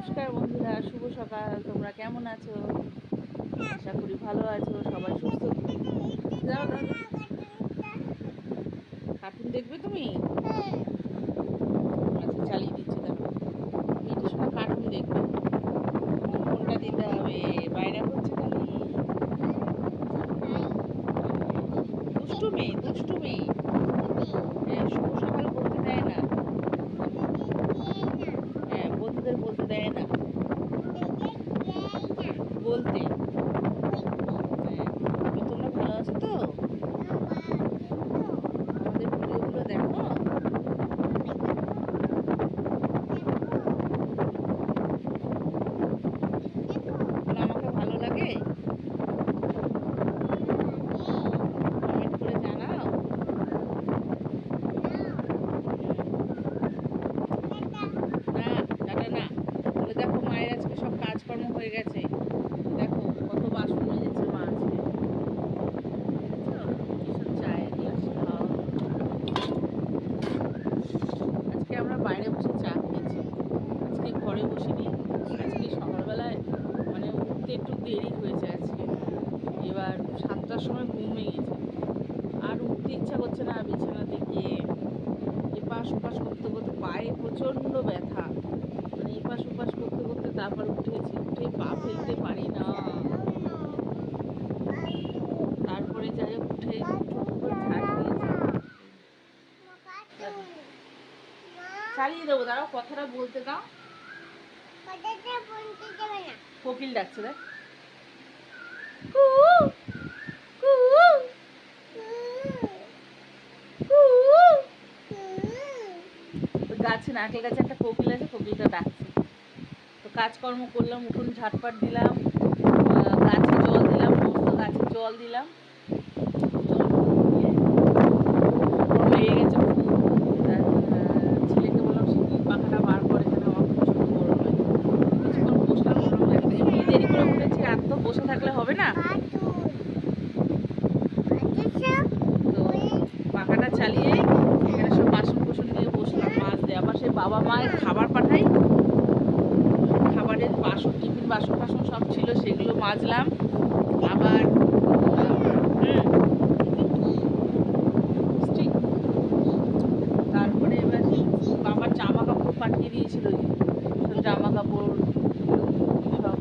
নমস্কার বন্ধুরা, শুভ সকাল। তোমরা কেমন আছো? আশা করি ভালো আছো, সবাই সুস্থ। কার্টুন দেখবে তুমি? আচ্ছা চালিয়ে দিচ্ছি, দেখো। মেয়েটির সময় কার্টুন দেখবে। ফোনটা দিতে হবে বাইরে হচ্ছে খালি দুষ্টু মেয়ে দুষ্টু মেয়ে হ্যাঁ শুভ সকাল বলতে দেয় না হ্যাঁ বন্ধুদের বলতে দেয় না বলতে হ্যাঁ তো তোমরা ভালো আছো তো আমাদের ভিডিওগুলো দেখো তাহলে আমাকে ভালো লাগে কমেন্ট করে জানাও না টাটা না বলে দেখো মায়ের আজকে সব কাজকর্ম হয়ে গেছে দেখো কত বাসন মেজেছে মা আজকে দেখেছ? কিসব চায়ের গ্লাস খাও। আজকে আমরা বাইরে বসে চা খেয়েছি আজকে ঘরে বসিনি আজকে সকালবেলায় মানে উঠতে একটু দেরি হয়েছে আজকে এবার সাতটার সময় ঘুম ভেঙেছে আর উঠতে ইচ্ছা করছে না বিছানাতে গিয়ে এপাশ ওপাশ করতে করতে পায়ে প্রচণ্ড ব্যথা। মানে এপাশ ওপাশ করতে করতে তারপর উঠেছি উঠে পা ফেলতে পারি না। তারপরে যাই উঠে ঝাড় দিয়েছি চালিয়ে দেবো দাঁড়াও কথাটা বলতে দাও। কোকিল ডাকছে দেখ কু কু কু গাছে নারকেল গাছে একটা কোকিল আছে কোকিলটা ডাকছে। তো কাজকর্ম করলাম, উঠোন ঝাটপাট দিলাম গাছে জল দিলাম সমস্ত গাছে জল দিলাম। লেগে গেছে ছেলেকে বললাম পাখাটা বার করে দেরি করে আর তো বসে থাকলে হবে না তো পাখাটা চালিয়ে এখানে সব বাসন কোসন নিয়ে বসলাম মাছ দিয়ে আবার সেই বাবা মায়ের খাবার পাঠাই খাবারের বাসন টিফিন বাসন টাসন সব ছিল সেগুলো মাজলাম আবার হুম, stick। তারপরে এবার বাবার জামা কাপড় পাঠিয়ে দিয়েছিল যে, সব জামা কাপড় সব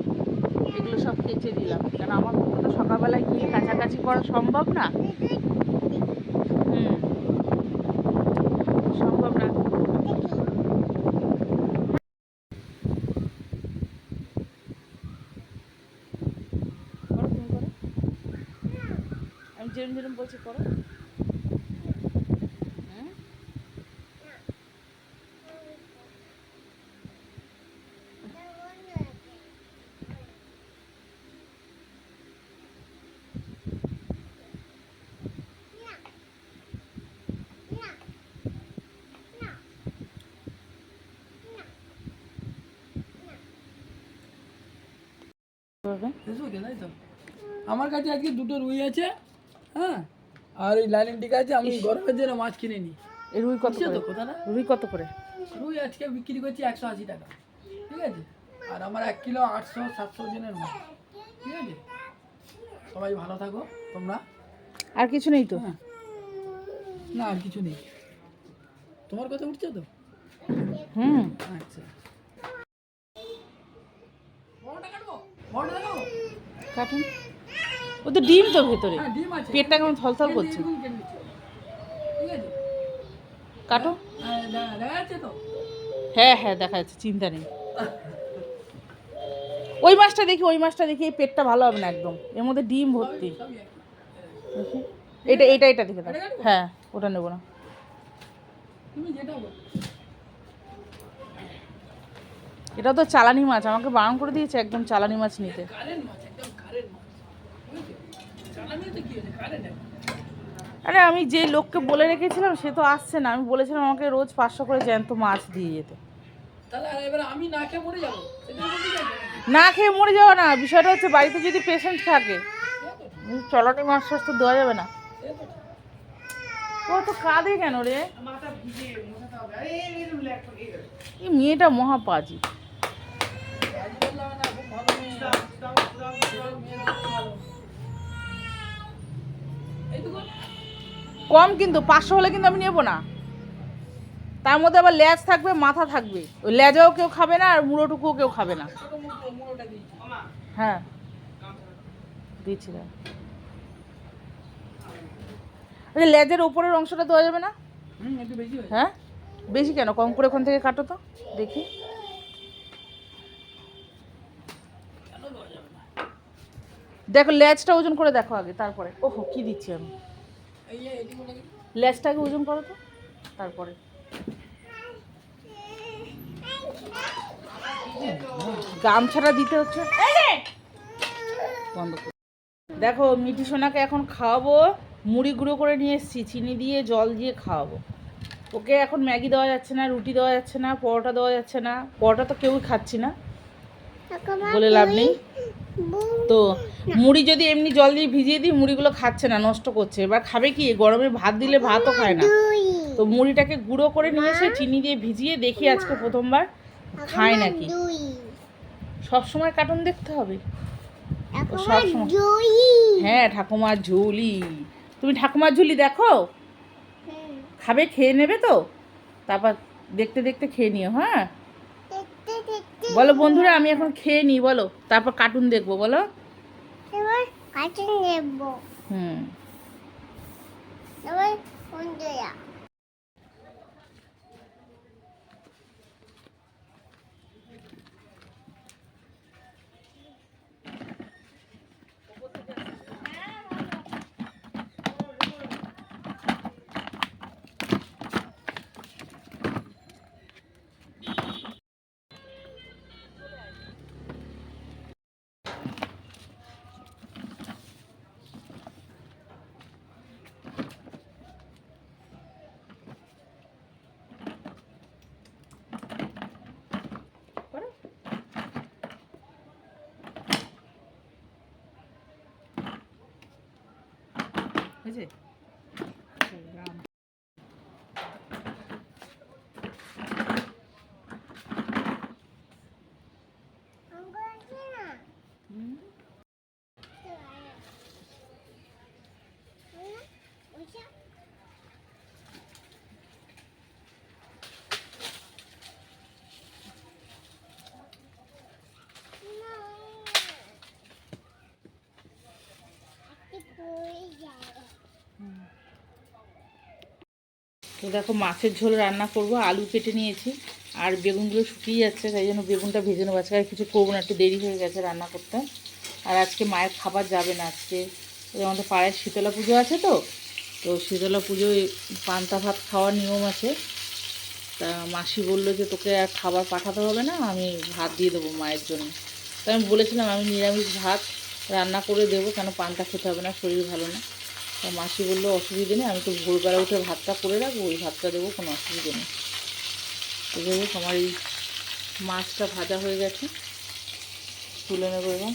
এগুলো সব কেচে দিলাম। কারণ আমার পক্ষে তো সকালবেলায় গিয়ে কাছাকাছি করা সম্ভব না? হুম। সম্ভব না। আমি যেরম যেরম বলছি করো। করবে? আমার কাছে আজকে দুটো রুই আছে হ্যাঁ? আর এই লাইলিন টিকা আছে আমি গরমের জন্য মাছ কিনে নিই। এই রুই কত করে? রুই কত করে? রুই আজকে বিক্রি করছি একশো আশি টাকা ঠিক আছে? আর আমার এক কিলো আটশো সাতশো জনের মাছ ঠিক আছে? সবাই ভালো থাকো তোমরা। আর কিছু নেই তো? হ্যাঁ। না আর কিছু নেই। তোমার কথা উঠছে তো? হুম। আচ্ছা। কাটুন ও তো ডিম তো ভেতরে। হ্যাঁ পেটটা কেমন থলথল করছে? কেটে হ্যাঁ, হ্যাঁ হ্যাঁ দেখা যাচ্ছে চিন্তা নেই। ওই মাছটা দেখি ওই মাছটা দেখি এই পেটটা ভালো হবে না একদম। এর মধ্যে ডিম ভর্তি। এটা এটা এটা দেখে হ্যাঁ ওটা নেব না। তুমি যেটা এটা তো চালানি মাছ আমাকে বারণ করে দিয়েছে একদম চালানি মাছ নিতে। আরে আমি যে লোককে বলে রেখেছিলাম সে তো আসছে না। আমি বলেছিলাম আমাকে রোজ পাঁচশো করে জ্যান্ত মাছ দিয়ে যেতে। না খেয়ে মরে যাব? না যাওয়া না বিষয়টা হচ্ছে বাড়িতে যদি পেশেন্ট থাকে চলানি মাছ টাছ তো দেওয়া যাবে না। ও তো কাঁদে কেন রে? এই মেয়েটা মহাপাজি। কম কিন্তু পাঁচশো হলে কিন্তু আমি নেব না। তার মধ্যে আবার ল্যাজ থাকবে মাথা থাকবে। ওই ল্যাজাও কেউ খাবে না আর মুড়োটুকুও কেউ খাবে না। হ্যাঁ। দিয়েছিলাম লেজের উপরের অংশটা দেওয়া যাবে না? হ্যাঁ? বেশি কেন? কম করে ওখান থেকে কাটো তো দেখি। দেখো, লেজটা ওজন করে দেখো আগে, তারপরে। ওহো, কি দিচ্ছি আমি। লেজটাকে ওজন করো তো, তারপরে। গামছাটা দিতে হচ্ছে। বন্ধ দেখো, মিঠি সোনাকে এখন খাওয়াবো, মুড়ি গুঁড়ো করে নিয়ে এসেছি, চিনি দিয়ে জল দিয়ে খাওয়াবো। ওকে এখন ম্যাগি দেওয়া যাচ্ছে না, রুটি দেওয়া যাচ্ছে না, পরোটা দেওয়া যাচ্ছে না। পরোটা তো কেউই খাচ্ছি না। বলে লাভ নেই। তো মুড়ি যদি এমনি জল দিয়ে ভিজিয়ে দিই মুড়িগুলো খাচ্ছে না নষ্ট করছে। এবার খাবে কি? গরমে ভাত দিলে ভাতও খায় না। তো মুড়িটাকে গুঁড়ো করে নিয়ে এসে চিনি দিয়ে ভিজিয়ে দেখি আজকে প্রথমবার খায় নাকি। সব সময় কার্টুন দেখতে হবে। সব সময়। হ্যাঁ ঠাকুমার ঝুলি। তুমি ঠাকুমার ঝুলি দেখো? খাবে খেয়ে নেবে তো? তারপর দেখতে দেখতে খেয়ে নিও হ্যাঁ? বলো বন্ধুরা আমি এখন খেয়ে নিই বলো। তারপর কার্টুন দেখব বলো? এবার কার্টুন নেব। হুম। এবার বন্ধুরা 不去 তো দেখো মাছের ঝোল রান্না করব, আলু কেটে নিয়েছি, আর বেগুনগুলো শুকিয়ে যাচ্ছে, তাই জন্য বেগুনটা ভেজে নেব। আজকে কিছু করব না, একটু দেরি হয়ে গেছে রান্না করতে। আর আজকে মায়ের খাবার যাবে না আজকে। আমাদের পাড়ায় শীতলা পুজো আছে তো তো শীতলা পুজোয় পান্তা ভাত খাওয়ার নিয়ম আছে। তা মাসি বলল যে, তোকে আর খাবার পাঠাতে হবে না, আমি ভাত দিয়ে দেবো মায়ের জন্য। তো আমি বলেছিলাম, আমি নিরামিষ ভাত রান্না করে দেবো, কেন পান্তা খেতে হবে না, শরীর ভালো না। মাসি বলল, অসুবিধে নেই, আমি তো ভোরবেলা উঠে ভাতটা করে রাখব, ওই ভাতটা দেবো, কোনো অসুবিধে নেই। তো হোক, আমার এই মাছটা ভাজা হয়ে গেছে। তুলে নেব এবার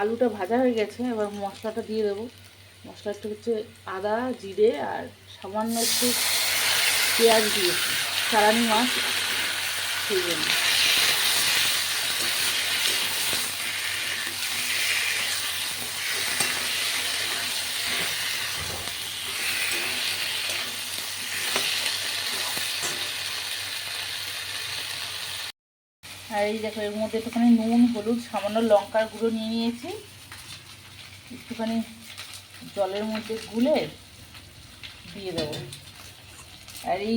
আলুটা ভাজা হয়ে গেছে, এবার মশলাটা দিয়ে দেবো। মশলাটা হচ্ছে আদা, জিরে আর সামান্য একটু পেঁয়াজ দিয়েছি। সারানি মাছ, সেই জন্য। আর এই দেখো, এর মধ্যে একটুখানি নুন, হলুদ, সামান্য লঙ্কার গুঁড়ো নিয়ে নিয়েছি। একটুখানি জলের মধ্যে গুলে দিয়ে দেবো। আর এই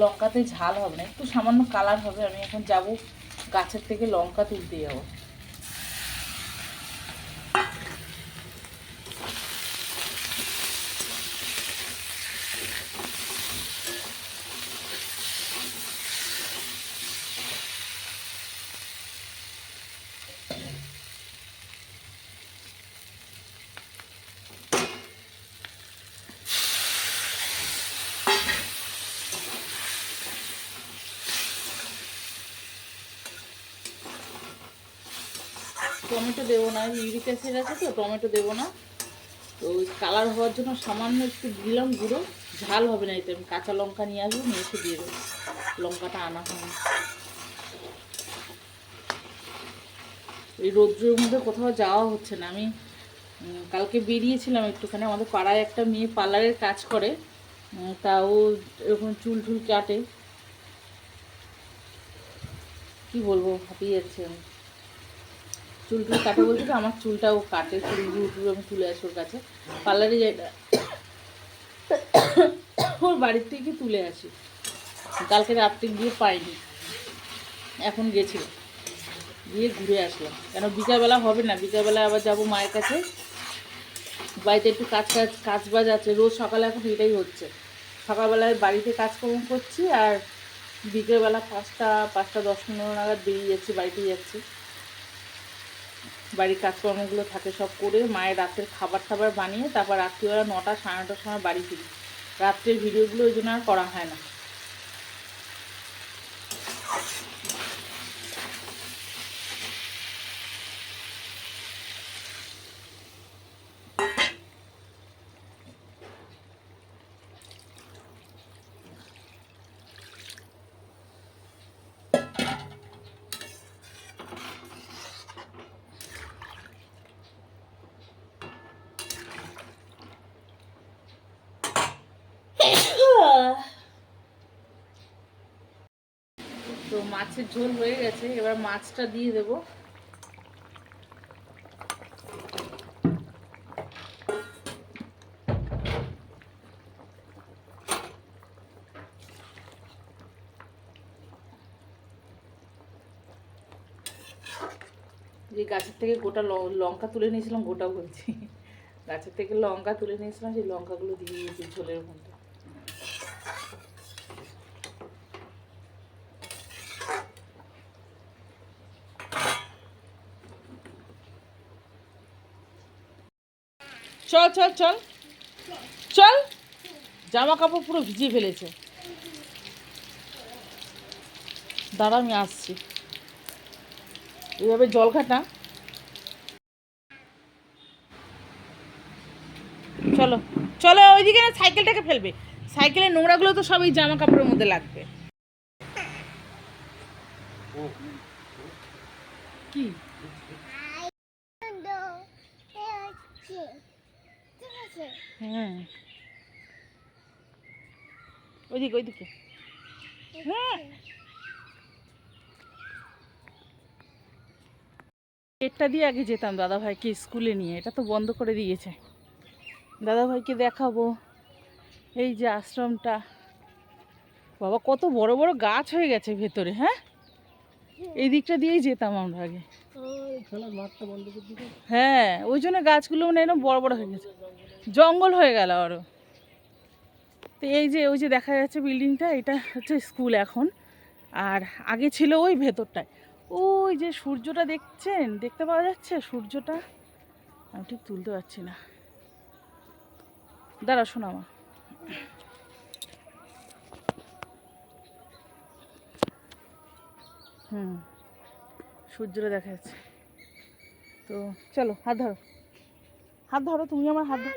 লঙ্কাতে ঝাল হবে না, একটু সামান্য কালার হবে, আমি এখন যাব গাছের থেকে লঙ্কা তুলতে যাব। টমেটো দেবো না ইউরিক অ্যাসিড আছে তো টমেটো দেবো না। তো ওই কালার হওয়ার জন্য সামান্য একটু দিলাম গুঁড়ো ঝাল হবে না এতে আমি কাঁচা লঙ্কা নিয়ে আসব নিয়ে এসে দিয়ে দেবো। লঙ্কাটা আনা হয়নি। এই রৌদ্রের মধ্যে কোথাও যাওয়া হচ্ছে না আমি কালকে বেরিয়েছিলাম একটুখানি আমাদের পাড়ায় একটা মেয়ে পার্লারের কাজ করে উম, তা ও এরকম চুল টুল কাটে। কি বলব হাঁপিয়ে যাচ্ছে আমি। চুল টুল কাটে বলতে কি, আমার চুলটাও কাটে, চুল টুল আমি তুলে আসি ওর কাছে। পার্লারে যাই ওর বাড়ির থেকে তুলে আসি। কালকে রাত্রে গিয়ে পাইনি। এখন গেছিলাম গিয়ে ঘুরে আসলাম। কেন বিকালবেলা হবে না? বিকালবেলা আবার যাব মায়ের কাছে। বাড়িতে একটু কাজ কাজ কাজ বাজ আছে। রোজ সকালে এখন এটাই হচ্ছে। সকালবেলায় বাড়িতে কাজকর্ম করছি আর বিকেলবেলা পাঁচটা পাঁচটা দশ পনেরো নাগাদ বেরিয়ে যাচ্ছি, বাড়িতে যাচ্ছি। বাড়ির কাজকর্মগুলো থাকে সব করে মায়ের রাতের খাবার টাবার বানিয়ে তারপর রাত্রিবেলা নটা সাড়ে নটার সময় বাড়ি ফিরি। রাত্রের ভিডিওগুলো ওই জন্য আর করা হয় না তো মাছের ঝোল হয়ে গেছে, এবার মাছটা দিয়ে দেবো। যে গাছের থেকে গোটা লঙ্কা তুলে নিয়েছিলাম গোটা বলছি গাছের থেকে লঙ্কা তুলে নিয়েছিলাম, সেই লঙ্কাগুলো দিয়ে দিয়েছি ঝোলের মধ্যে। চল চল চল চল জামা কাপড় পুরো ভিজিয়ে ফেলেছে দাঁড়া আমি আসছি এইভাবে জল ঘাটা চলো চলো ওইদিকে না সাইকেলটাকে ফেলবে সাইকেলের নোংরাগুলো তো সব এই জামা কাপড়ের মধ্যে লাগবে কি সুন্দর এ হচ্ছে ঠিক আছে হ্যাঁ। ওইদিকে ওইদিকে। হ্যাঁ। গেটটা দিয়ে আগে যেতাম দাদা ভাইকে স্কুলে নিয়ে এটা তো বন্ধ করে দিয়েছে। দাদা ভাইকে দেখাবো। এই যে আশ্রমটা। বাবা কত বড় বড় গাছ হয়ে গেছে ভেতরে হ্যাঁ? এই দিকটা দিয়েই যেতাম আমরা আগে। হ্যাঁ ওই জন্য গাছগুলো মানে এরকম বড় বড় হয়ে গেছে। জঙ্গল হয়ে গেল আরও তো এই যে, ওই যে দেখা যাচ্ছে বিল্ডিংটা, এটা হচ্ছে স্কুল এখন। আর আগে ছিল ওই ভেতরটায়। ওই যে সূর্যটা দেখছেন? দেখতে পাওয়া যাচ্ছে সূর্যটা? আমি ঠিক তুলতে পারছি না। দাঁড়া শোনা মা। হুম, সূর্যটা দেখা যাচ্ছে। তো চলো হাত ধরো। হাত ধরো তুমি আমার হাত ধরো।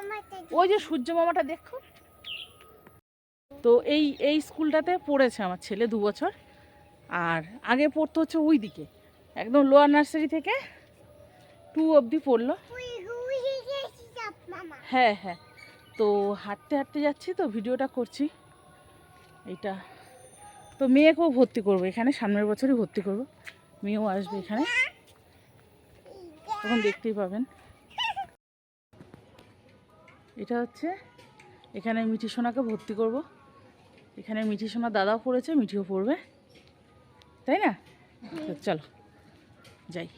আমারটা ওই যে সূর্য মামাটা দেখো। তো এই এই স্কুলটাতে পড়েছে আমার ছেলে দু বছর। আর আগে পড়তো হচ্ছে ওই দিকে। একদম লোয়ার নার্সারি থেকে টু অবধি পড়ল। হ্যাঁ হ্যাঁ। তো হাঁটতে হাঁটতে যাচ্ছি তো ভিডিওটা করছি। এইটা। তো মেয়েকেও ভর্তি করব এখানে সামনের বছরই ভর্তি করব। মেয়েও আসবে এখানে। তখন দেখতেই পাবেন। এটা হচ্ছে, এখানে মিঠি সোনাকে ভর্তি করব। এখানে মিঠি সোনা দাদাও পড়েছে, মিঠিও পড়বে। তাই না? চলো, যাই।